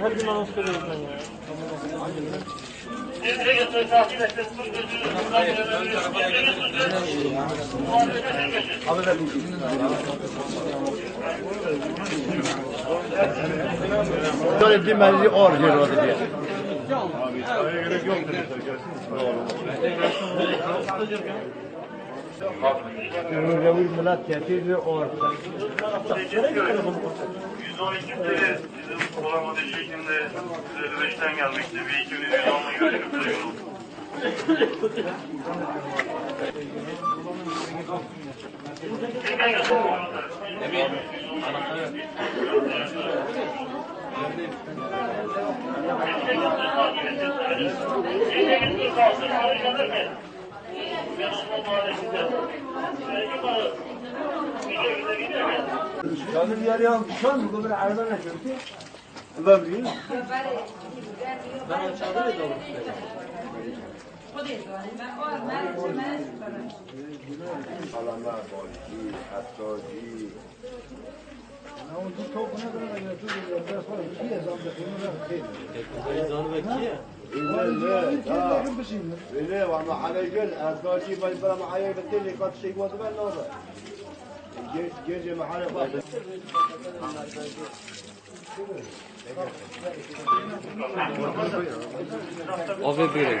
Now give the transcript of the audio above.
Her gün anons veriyorum ben ya. Şöyle bir meclis orijinal oldu diye. Revir millet getirdi orta. 112 TL bizim olamadığı şeklinde 155'ten gelmişti. Bir کاغذ بیاری هم کشان میگو بره عربه نشمتی و بیاری من چادر دارم قلمه باکی حساجی نه اون تو تو کنه برای تو بیاری بس خواهی کی ازام بخیمون رفت خیلی ازام بکیه لا لا على رجال أرضاجي بالبرا معايا بالتالي قد شيء وضبع النظر جيجي معانا بعض Ove buyurun.